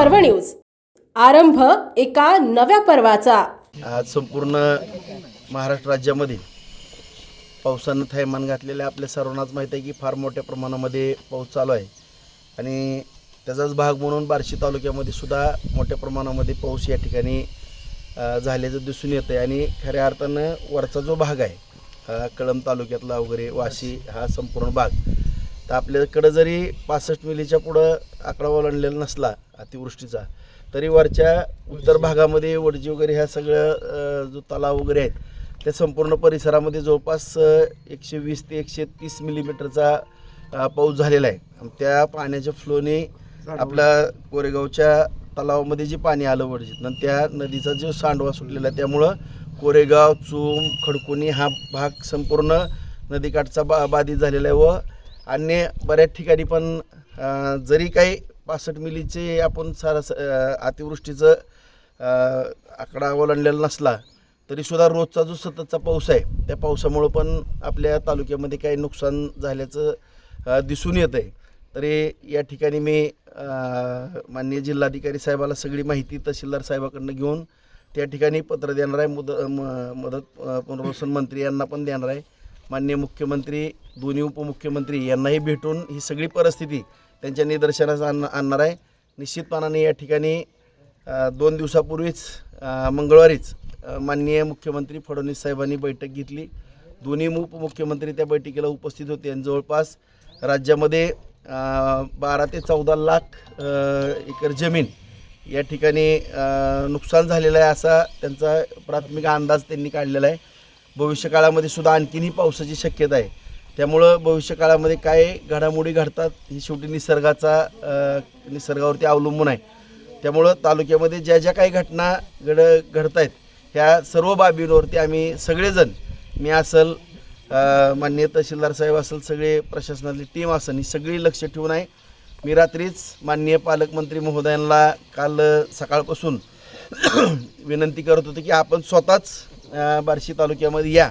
पर्व न्यूज. आरंभ एका नव्या पर्वाचा. आज संपूर्ण महाराष्ट्र राज्यामध्ये पावसानं थैमान घातलेलं आपल्या सर्वांनाच माहीत आहे की फार मोठ्या प्रमाणामध्ये पाऊस चालू आहे. आणि त्याचाच भाग म्हणून बार्शी तालुक्यामध्ये सुद्धा मोठ्या प्रमाणामध्ये पाऊस या ठिकाणी झाल्याचं दिसून येतं आहे आणि खऱ्या अर्थानं वरचा जो भाग आहे कळंब तालुक्यातला वगैरे वाशी हा संपूर्ण भाग तर आपल्याकडं जरी पासष्ट मिलीच्या पुढं आकडा ओलांडलेला नसला अतिवृष्टीचा तरी वरच्या उत्तर भागामध्ये वडजी वगैरे ह्या सगळं जो तलाव वगैरे आहेत त्या संपूर्ण परिसरामध्ये जवळपास एकशे वीस ते एकशे तीस मिलीमीटरचा पाऊस झालेला आहे. त्या पाण्याच्या फ्लोने आपल्या कोरेगावच्या तलावामध्ये जे पाणी आलं वडजीत आणि त्या नदीचा जो सांडवा सुटलेला आहे त्यामुळं कोरेगाव चूम खडकुनी हा भाग संपूर्ण नदीकाठचा बा बाधित झालेला आहे व अन्य बऱ्याच ठिकाणी पण जरी काही पासष्ट मिलीचे आपण सारास अतिवृष्टीचं आकडा ओलांडलेला नसला तरीसुद्धा रोजचा जो सततचा पाऊस आहे त्या पावसामुळं पण आपल्या तालुक्यामध्ये काही नुकसान झाल्याचं दिसून येतं आहे तरी या ठिकाणी मी माननीय जिल्हाधिकारी साहेबाला सगळी माहिती तहसीलदार साहेबाकडनं घेऊन त्या ठिकाणी पत्र देणार आहे मुद म- मदत पुनर्वसन मंत्री यांना पण देणार आहे. माननीय मुख्यमंत्री दोन्ही उपमुख्यमंत्री यांनाही भेटून ही सगळी परिस्थिती त्यांच्या निदर्शनास आण आणणार आहे. निश्चितपणाने या ठिकाणी दोन दिवसापूर्वीच मंगळवारीच माननीय मुख्यमंत्री फडणवीस साहेबांनी बैठक घेतली. दोन्ही उपमुख्यमंत्री त्या बैठकीला उपस्थित होते आणि जवळपास राज्यामध्ये बारा ते चौदा लाख एकर जमीन या ठिकाणी नुकसान झालेलं आहे असा त्यांचा प्राथमिक अंदाज त्यांनी काढलेला आहे. भविष्यकाळामध्ये सुद्धा आणखीनही पावसाची शक्यता आहे. त्यामुळं भविष्यकाळामध्ये काय घडामोडी घडतात ही शेवटी निसर्गाचा निसर्गावरती अवलंबून आहे. त्यामुळं तालुक्यामध्ये ज्या ज्या काही घटना घड घडत आहेत ह्या सर्व बाबींवरती आम्ही सगळेजण मी असल मान्य माननीय तहसीलदार साहेब असेल सगळे प्रशासनातली टीम असेल ही सगळी लक्ष ठेवून आहे. मी रात्रीच माननीय पालकमंत्री महोदयांना काल सकाळपासून विनंती करत होतो की आपण स्वतःच बार्शी तालुक्यामध्ये या.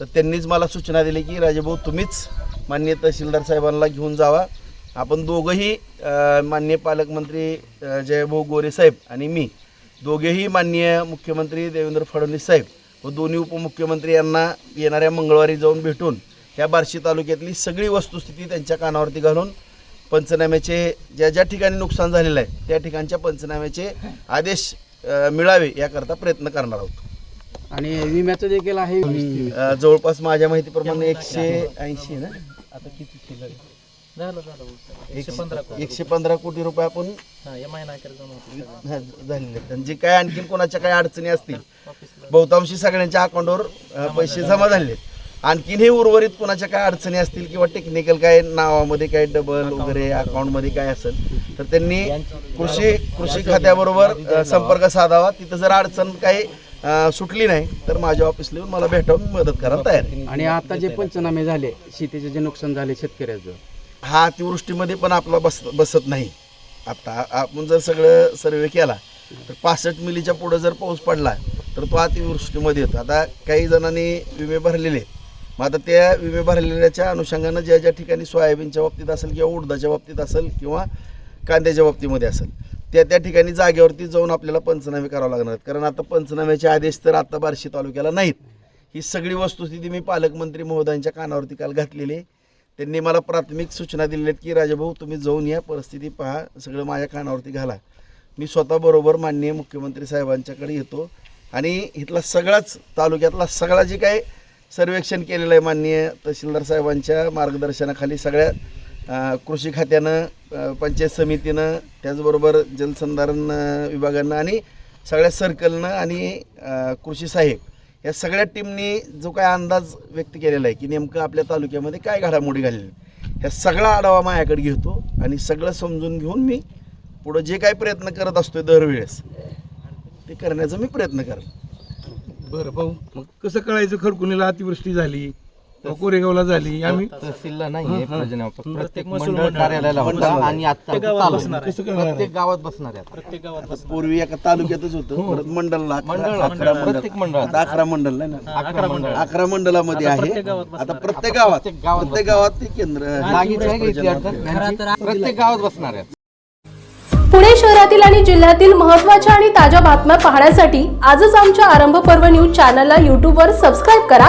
तर त्यांनीच मला सूचना दिली की राजेभाऊ तुम्हीच मान्य तहसीलदार साहेबांना घेऊन जावा. आपण दोघंही मान्य पालकमंत्री जयभाऊ गोरे साहेब आणि मी दोघेही माननीय मुख्यमंत्री देवेंद्र फडणवीस साहेब व दोन्ही उपमुख्यमंत्री यांना येणाऱ्या मंगळवारी जाऊन भेटून ह्या बार्शी तालुक्यातली सगळी वस्तुस्थिती त्यांच्या कानावरती घालून पंचनाम्याचे ज्या ज्या ठिकाणी नुकसान झालेलं आहे त्या ठिकाणच्या पंचनाम्याचे आदेश मिळावे याकरता प्रयत्न करणार आहोत. आणि विम्याचं देखील आहे. अ, जवळपास माझ्या माहितीप्रमाणे एकशे ऐंशी ना? आता किती शिल्लक झालं झालं एकशे एकशे पंधरा कोटी रुपये आपण हा होते हा, झालेले आहेत. आणि जे काय आणखीन कोणाच्या काही अडचणी असतील बहुतांशी सगळ्यांच्या अकाउंटवर अ, पैसे जमा झालेले आहेत. आणखीन हे उर्वरित कोणाच्या काय अडचणी असतील किंवा टेक्निकल काय नावामध्ये काय डबल वगैरे अकाउंटमध्ये काय असेल तर त्यांनी कृषी कृषी खात्याबरोबर अ, संपर्क साधावा. तिथं जर अडचण काही अ, सुटली नाही तर माझ्या ऑफिसला येऊन मला भेटावून मी मदत करायला तयार आहे. आणि आता जे पंचनामे झाले शेतीचे जे नुकसान झाले शेतकऱ्याचं? हा अतिवृष्टीमध्ये पण आपला बस बसत नाही. आता आपण जर सगळं सर्वे केला तर पासष्ट मिलीच्या पुढं जर पाऊस पडला तर तो अतिवृष्टीमध्ये येतो. आता काही जणांनी विमे भरलेले आहेत. मग आता त्या विमे भरलेल्याच्या अनुषंगानं ज्या ज्या ठिकाणी सोयाबीनच्या बाबतीत असेल किंवा उडदाच्या बाबतीत असेल किंवा कांद्याच्या बाबतीमध्ये असेल त्या त्या ठिकाणी जागेवरती जाऊन आपल्याला पंचनामे करावं लागणार आहेत. कारण आता पंचनाम्याचे आदेश तर आता बार्शी तालुक्याला नाहीत. ही सगळी वस्तुस्थिती मी पालकमंत्री महोदयांच्या कानावरती काल घातलेली आहे. त्यांनी मला प्राथमिक सूचना दिलेल्या आहेत की राजाभाऊ तुम्ही जाऊन या परिस्थिती पहा सगळं माझ्या कानावरती घाला. मी स्वतःबरोबर माननीय मुख्यमंत्री साहेबांच्याकडे येतो आणि इथला सगळाच तालुक्यातला सगळा जे काही सर्वेक्षण केलेलं आहे माननीय तहसीलदार साहेबांच्या मार्गदर्शनाखाली सगळ्या कृषी खात्यानं पंचायत समितीनं त्याचबरोबर जलसंधारण विभागानं आणि सगळ्या सर्कलनं आणि कृषी साहेब या सगळ्या टीमनी जो काय अंदाज व्यक्त केलेला आहे की नेमकं आपल्या तालुक्यामध्ये काय घडामोडी घाललेली ह्या सगळा आढावा माझ्याकडे घेतो आणि सगळं समजून घेऊन मी पुढं जे काही प्रयत्न करत असतोय दरवेळेस ते करण्याचा मी प्रयत्न करेन. बरं भाऊ मग कसं कळायचं? खडकुनीला अतिवृष्टी झाली. कोरेगावला झाली. आम्ही तहसीलला नाहीये प्रयोजन प्रत्येक मंडळ कार्यालयाला होता आणि आता चालू आहे. कसं प्रत्येक गावात बसणार आहे प्रत्येक गावात पूर्वी एका तालुक्यातच होतं परत मंडलला अकरा- मंडळ अकरा मंडळ प्रत्येक मंडळात. आता अकरा मंडल आहे ना? अकरा मंडळ. अकरा मंडलामध्ये आता आहे. प्रत्येक गावात बसणार आता. प्रत्येक गावात प्रत्येक गावात प्रत्येक गावात ते केंद्र मागीच आहे का इथे अडचण? प्रत्येक गावात बसणार आहे. पुणे शहरातील आणि जिल्ह्यातील महत्त्वाच्या आणि ताज्या बातम्या पाहण्यासाठी आजच आमच्या आरंभ पर्व न्यूज चॅनलला यूट्यूबवर सबस्क्राईब करा.